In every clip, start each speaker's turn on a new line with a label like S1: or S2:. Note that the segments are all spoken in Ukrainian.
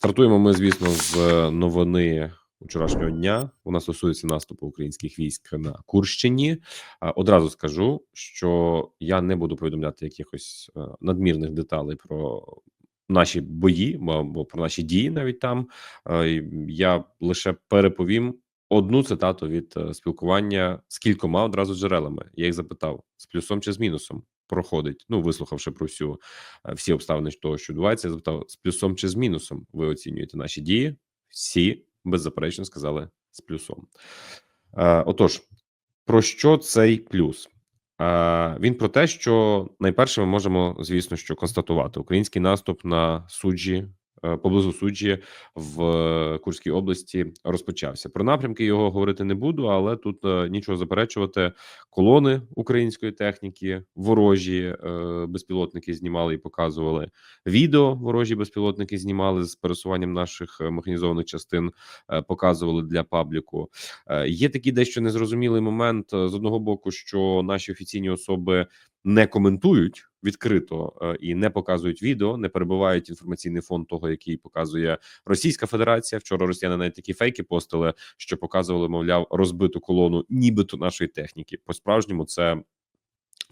S1: Стартуємо ми, звісно, з новини вчорашнього дня. Вона стосується наступу українських військ на Курщині. Одразу скажу, що я не буду повідомляти якихось е, надмірних деталей про наші бої, або про наші дії навіть там. Е, я лише переповім одну цитату від е, спілкування з кількома одразу джерелами. Я їх запитав з плюсом чи з мінусом проходить. Ну, вислухавши про всю е, всі обставини того, що відбувається, я запитав з плюсом чи з мінусом. Ви оцінюєте наші дії? Всі беззаперечно сказали з плюсом. Е, Отож, про що цей плюс? Е, Він про те, що найперше ми можемо, звісно, що констатувати український наступ на суджі поблизу суджі в Курській області розпочався. Про напрямки його говорити не буду, але тут е, нічого заперечувати. Колони української техніки, ворожі е, безпілотники знімали і показували відео. Ворожі безпілотники знімали з пересуванням наших механізованих частин, показували для пабліку. Є такий дещо незрозумілий момент з одного боку, що наші офіційні особи не коментують відкрито е, і не показують відео, не перебувають інформаційний фон того, який показує Російська Федерація. Вчора Росіяни навіть такі фейки постили, що показували, мовляв, розбиту колону, нібито нашої техніки. По справжньому це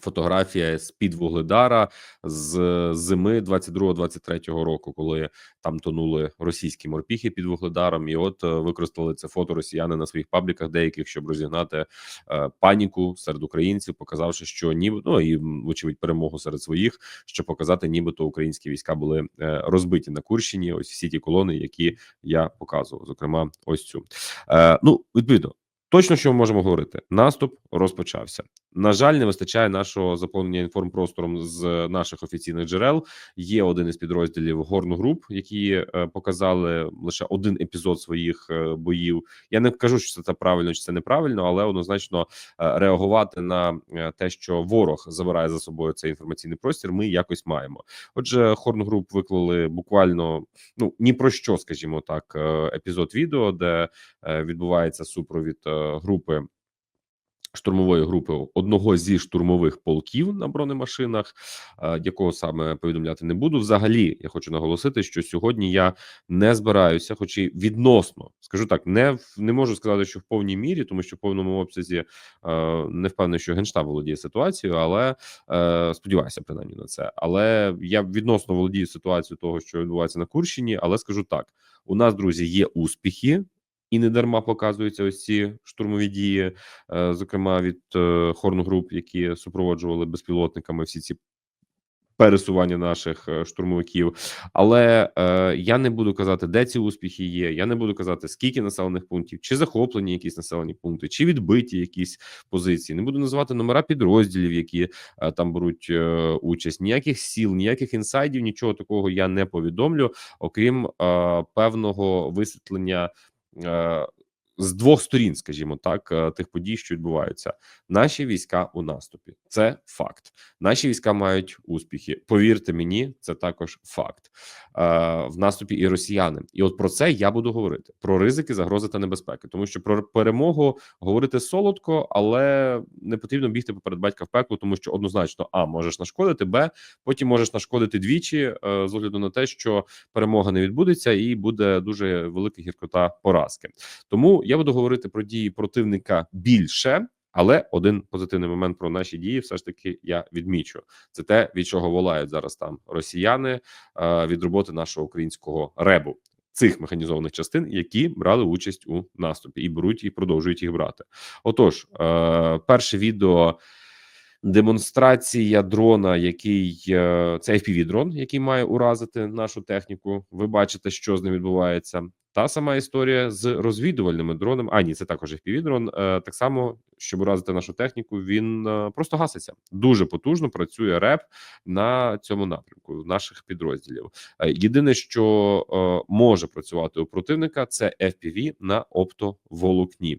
S1: Фотографія з під Вугледара з зими 22-23 року, коли там тонули російські морпіхи під Вугледаром, і от е, використали це фото росіяни на своїх пабліках, деяких щоб розігнати е, паніку серед українців, показавши, що ніби ну і вочевидь перемогу серед своїх, щоб показати, нібито українські війська були е, розбиті на Курщині. Ось всі ті колони, які я показував, зокрема, ось цю е, ну відповідно. Точно, що ми можемо говорити, наступ розпочався. На жаль, не вистачає нашого заповнення інформпростором з наших офіційних джерел. Є один із підрозділів Горну груп, які е, показали лише один епізод своїх е, боїв. Я не кажу, що це правильно чи це неправильно, але однозначно е, реагувати на те, що ворог забирає за собою цей інформаційний простір. Ми якось маємо. Отже, Хорн груп виклали буквально ну ні про що, скажімо так, епізод відео, де відбувається супровід групи штурмової групи одного зі штурмових полків на бронемашинах, якого саме повідомляти не буду. Взагалі, я хочу наголосити, що сьогодні я не збираюся, хоч і відносно скажу так, не не можу сказати, що в повній мірі, тому що в повному обсязі не впевнений, що генштаб володіє ситуацією, але е, сподіваюся, принаймні на це. Але я відносно володію ситуацією того, що відбувається на Курщині, але скажу так: у нас друзі є успіхи. І не дарма показуються ось ці штурмові дії, е, зокрема від е, Хорн груп, які супроводжували безпілотниками всі ці пересування наших е, штурмовиків. Але е, я не буду казати, де ці успіхи є. Я не буду казати, скільки населених пунктів, чи захоплені якісь населені пункти, чи відбиті якісь позиції. Не буду називати номера підрозділів, які е, там беруть е, участь. Ніяких сіл, ніяких інсайдів, нічого такого я не повідомлю, окрім е, певного висвітлення. uh, з двох сторін, скажімо так, е, тих подій, що відбуваються, наші війська у наступі. Це факт. Наші війська мають успіхи. Повірте мені, це також факт е, в наступі і росіяни. І от про це я буду говорити: про ризики, загрози та небезпеки, тому що про перемогу говорити солодко, але не потрібно бігти поперед батька в пекло, тому що однозначно а можеш нашкодити, б потім можеш нашкодити двічі е, з огляду на те, що перемога не відбудеться, і буде дуже велика гіркота поразки. Тому я буду говорити про дії противника більше. Але один позитивний момент про наші дії, все ж таки, я відмічу це те, від чого волають зараз там росіяни е, від роботи нашого українського ребу цих механізованих частин, які брали участь у наступі і беруть і продовжують їх брати. Отож, е, перше відео. Демонстрація дрона, який е, це fpv дрон, який має уразити нашу техніку. Ви бачите, що з ним відбувається. Та сама історія з розвідувальними дронами. А ні, це також fpv дрон. Е, так само, щоб уразити нашу техніку, він е, просто гаситься. Дуже потужно працює РЕП на цьому напрямку наших підрозділів. Е, єдине, що може працювати у противника, це FPV на оптоволокні.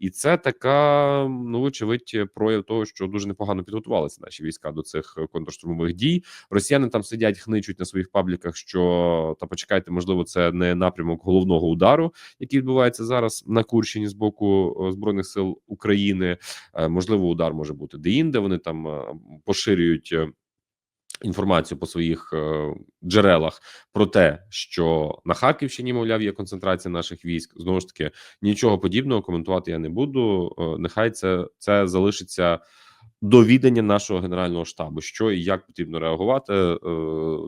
S1: І це така, ну очевидь, прояв того, що дуже непогано підготувалися наші війська до цих контрштурмових дій. Росіяни там сидять, хничуть на своїх пабліках. Що та почекайте, можливо, це не напрямок головного удару, який відбувається зараз на Курщині з боку збройних сил України. Е, можливо, удар може бути де інде. Вони там е, поширюють. Інформацію по своїх е, джерелах про те, що на Харківщині, мовляв, є концентрація наших військ. Знову ж таки, нічого подібного коментувати я не буду. Е, нехай це, це залишиться до відання нашого генерального штабу, що і як потрібно реагувати. Е,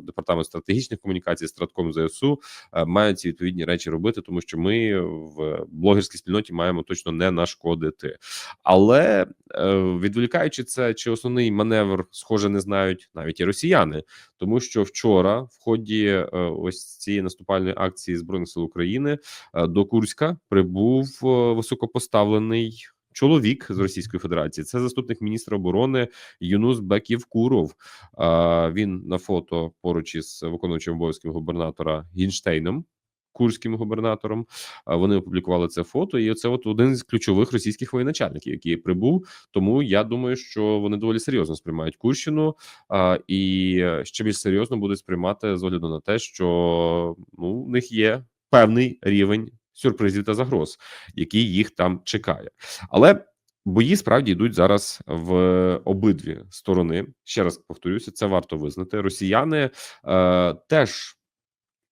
S1: Департамент стратегічних комунікацій, стратком ЗСУ е, мають ці відповідні речі робити, тому що ми в блогерській спільноті маємо точно не нашкодити. Але е, відволікаючи це, чи основний маневр, схоже, не знають навіть і росіяни, тому що вчора, в ході ось цієї наступальної акції збройних сил України до Курська прибув високопоставлений чоловік з Російської Федерації. Це заступник міністра оборони Юнус Беківкуров. А, Він на фото поруч із виконуючим обов'язків губернатора Гінштейном. Курським губернатором вони опублікували це фото, і це от один з ключових російських воєначальників, який прибув. Тому я думаю, що вони доволі серйозно сприймають Курщину, а, і ще більш серйозно будуть сприймати з огляду на те, що ну в них є певний рівень сюрпризів та загроз, який їх там чекає. Але бої справді йдуть зараз в обидві сторони. Ще раз повторюся, це варто визнати. Росіяни е, теж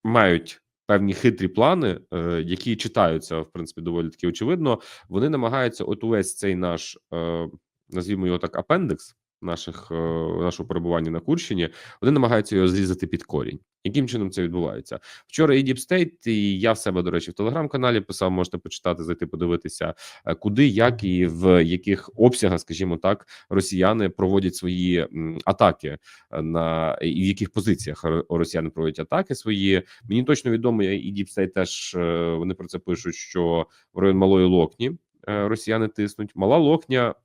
S1: мають. Певні хитрі плани, е, які читаються в принципі доволі таки очевидно. Вони намагаються от увесь цей наш е, назвімо його так апендекс наших е, нашого перебування на Курщині. Вони намагаються його зрізати під корінь. Яким чином це відбувається вчора? І State, і я в себе до речі в телеграм-каналі писав. Можете почитати, зайти, подивитися, е, куди, як і в яких обсягах, скажімо так, росіяни проводять свої атаки е, на і в яких позиціях росіяни проводять атаки свої. Мені точно відомо, і State теж вони про це пишуть. Що в район малої локні росіяни тиснуть мала локня.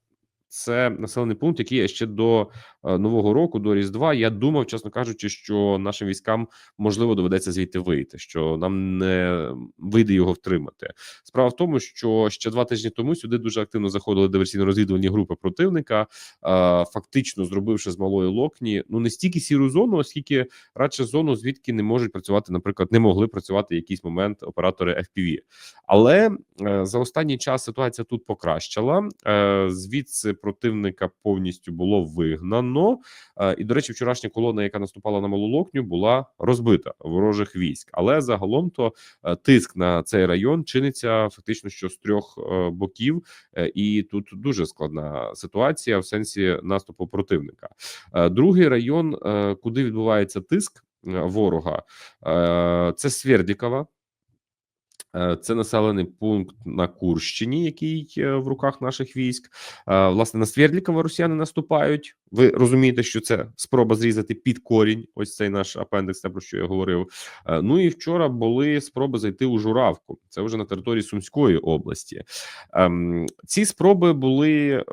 S1: Це населений пункт, який ще до е, нового року, до різдва. Я думав, чесно кажучи, що нашим військам можливо доведеться звідти вийти, що нам не вийде його втримати. Справа в тому, що ще два тижні тому сюди дуже активно заходили диверсійно-розвідувальні групи противника, е, фактично зробивши з малої локні ну не стільки сіру зону, оскільки радше зону, звідки не можуть працювати, наприклад, не могли працювати якийсь момент оператори FPV. Але е, за останній час ситуація тут покращила звідси противника повністю було вигнано. Е, і, до речі, вчорашня колона, яка наступала на малу локню, була розбита ворожих військ. Але загалом то е, тиск на цей район чиниться фактично що з трьох е, боків, і тут дуже складна ситуація в сенсі наступу противника. Другий район, куди відбувається тиск ворога, це Свердікова. Е, це населений пункт на Курщині, який е, в руках наших військ. Е, власне на Свердлікова росіяни наступають. Ви розумієте, що це спроба зрізати під корінь. Ось цей наш апендекс, те про що я говорив. Ну і вчора були спроби зайти у Журавку. Це вже на території Сумської області. Ем, ці спроби були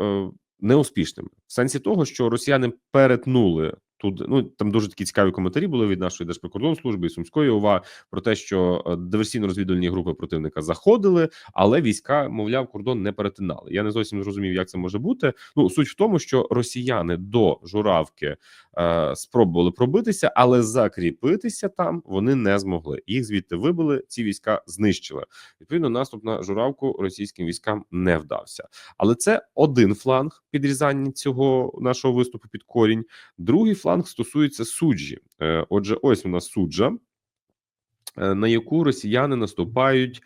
S1: неуспішними в сенсі того, що росіяни перетнули Тут ну там дуже такі цікаві коментарі були від нашої держприкордонслужби і сумської ОВА про те, що е, диверсійно-розвідувальні групи противника заходили, але війська, мовляв, кордон не перетинали. Я не зовсім зрозумів, як це може бути. Ну суть в тому, що росіяни до журавки е, спробували пробитися, але закріпитися там вони не змогли. Їх звідти вибили. Ці війська знищили. Відповідно, наступ на журавку російським військам не вдався. Але це один фланг підрізання цього нашого виступу під корінь. Другий фланг фланг стосується суджі. Е, отже, ось у нас суджа, е, на яку росіяни наступають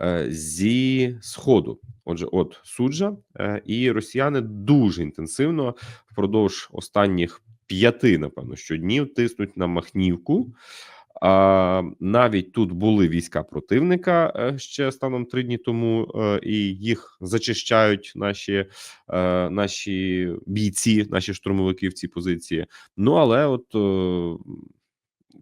S1: е, зі сходу. Отже, от суджа, і росіяни дуже інтенсивно впродовж останніх п'яти, напевно, щоднів тиснуть на Махнівку. А навіть тут були війська противника е, ще станом три дні тому, е, і їх зачищають наші е, наші бійці, наші штурмовики в цій позиції. Ну але от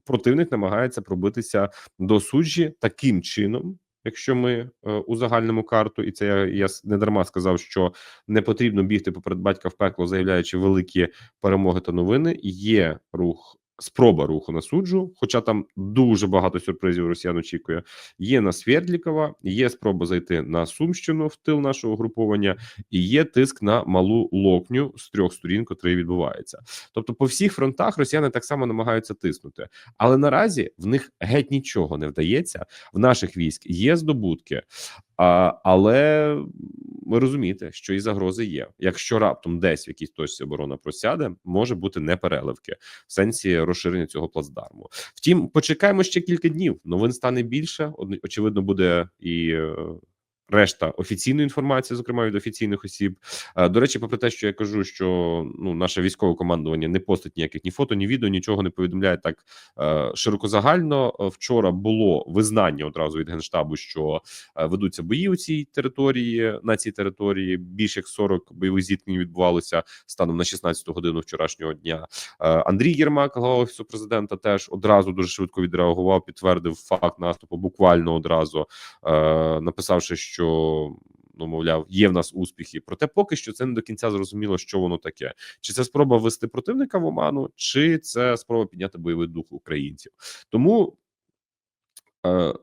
S1: противник намагається пробитися до суджі таким чином. Якщо ми у загальному карту, і це я я не дарма сказав, що не потрібно бігти поперед батька в пекло, заявляючи великі перемоги та новини. Є рух Спроба руху на суджу, хоча там дуже багато сюрпризів росіян очікує. Є на Свердлікова, є спроба зайти на Сумщину в тил нашого груповання, і є тиск на малу локню з трьох сторін, котрий відбувається. Тобто, по всіх фронтах росіяни так само намагаються тиснути, але наразі в них геть нічого не вдається. В наших військ є здобутки, А, але ви розумієте, що і загрози є. Якщо раптом десь в якійсь точці оборона просяде, може бути непереливки в сенсі розширення цього плацдарму. Втім, почекаємо ще кілька днів. Новин стане більше. Очевидно, буде і. Решта офіційної інформації, зокрема від офіційних осіб. Е, До речі, попри те, що я кажу, що ну наше військове командування не постить ніяких ні фото, ні відео, нічого не повідомляє так е, широкозагально. Е, Вчора було визнання одразу від генштабу, що ведуться бої у цій території на цій території. Більш як 40 бойових зіткнень відбувалося станом на 16 годину вчорашнього дня. Андрій Єрмак, голова офісу президента, теж одразу дуже швидко відреагував, підтвердив факт наступу буквально одразу, написавши, що. Ну, мовляв, є в нас успіхи, проте поки що це не до кінця зрозуміло, що воно таке. Чи це спроба ввести противника в оману, чи це спроба підняти бойовий дух українців. Тому е,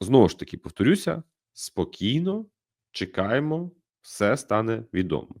S1: знову ж таки повторюся: спокійно чекаємо, все стане відомо.